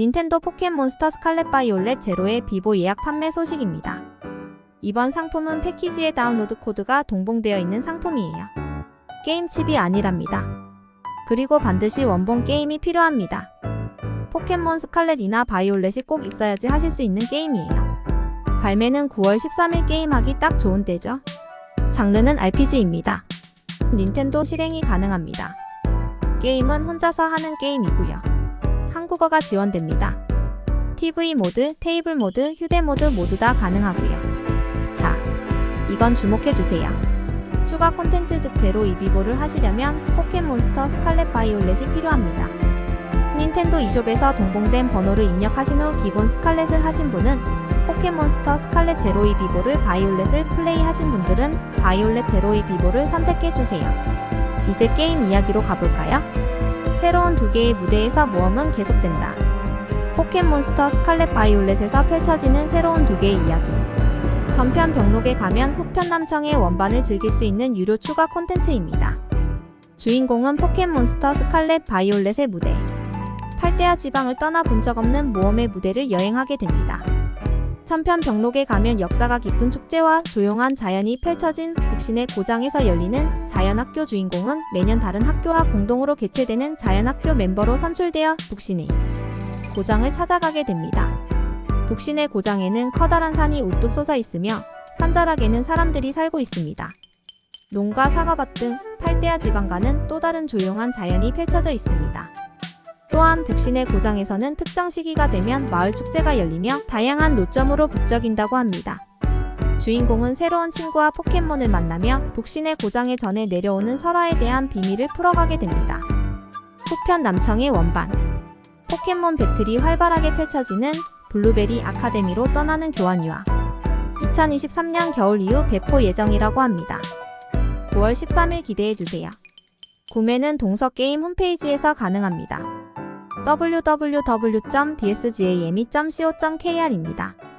닌텐도 포켓몬스터 스칼렛 바이올렛 제로의 비보 예약 판매 소식입니다. 이번 상품은 패키지에 다운로드 코드가 동봉되어 있는 상품이에요. 게임 칩이 아니랍니다. 그리고 반드시 원본 게임이 필요합니다. 포켓몬 스칼렛이나 바이올렛이 꼭 있어야지 하실 수 있는 게임이에요. 발매는 9월 13일 게임하기 딱 좋은 때죠. 장르는 RPG입니다. 닌텐도 실행이 가능합니다. 게임은 혼자서 하는 게임이고요. 한국어가 지원됩니다. TV 모드, 테이블 모드, 휴대 모드 모두 다 가능하고요. 자, 이건 주목해주세요. 추가 콘텐츠 즉 제로 이비보를 하시려면 포켓몬스터 스칼렛 바이올렛이 필요합니다. 닌텐도 e숍에서 동봉된 번호를 입력하신 후 기본 스칼렛을 하신 분은 포켓몬스터 스칼렛 제로 이 비보를 바이올렛을 플레이하신 분들은 바이올렛 제로 이 비보를 선택해주세요. 이제 게임 이야기로 가볼까요? 새로운 두 개의 무대에서 모험은 계속된다. 포켓몬스터 스칼렛 바이올렛에서 펼쳐지는 새로운 두 개의 이야기. 전편 병록에 가면 후편 남청의 원반을 즐길 수 있는 유료 추가 콘텐츠입니다. 주인공은 포켓몬스터 스칼렛 바이올렛의 무대. 팔대아 지방을 떠나 본 적 없는 모험의 무대를 여행하게 됩니다. 천편 병록에 가면 역사가 깊은 축제와 조용한 자연이 펼쳐진 북신의 고장에서 열리는 자연학교 주인공은 매년 다른 학교와 공동으로 개최되는 자연학교 멤버로 선출되어 북신의 고장을 찾아가게 됩니다. 북신의 고장에는 커다란 산이 우뚝 솟아 있으며 산자락에는 사람들이 살고 있습니다. 농가 사과밭 등 팔대아 지방과는 또 다른 조용한 자연이 펼쳐져 있습니다. 또한 북신의 고장에서는 특정 시기가 되면 마을 축제가 열리며 다양한 노점으로 북적인다고 합니다. 주인공은 새로운 친구와 포켓몬을 만나며 북신의 고장에 전해 내려오는 설화에 대한 비밀을 풀어가게 됩니다. 후편 남청의 원반 포켓몬 배틀이 활발하게 펼쳐지는 블루베리 아카데미로 떠나는 교환 유학 2023년 겨울 이후 배포 예정이라고 합니다. 9월 13일 기대해주세요. 구매는 동서게임 홈페이지에서 가능합니다. www.dsgame.co.kr입니다.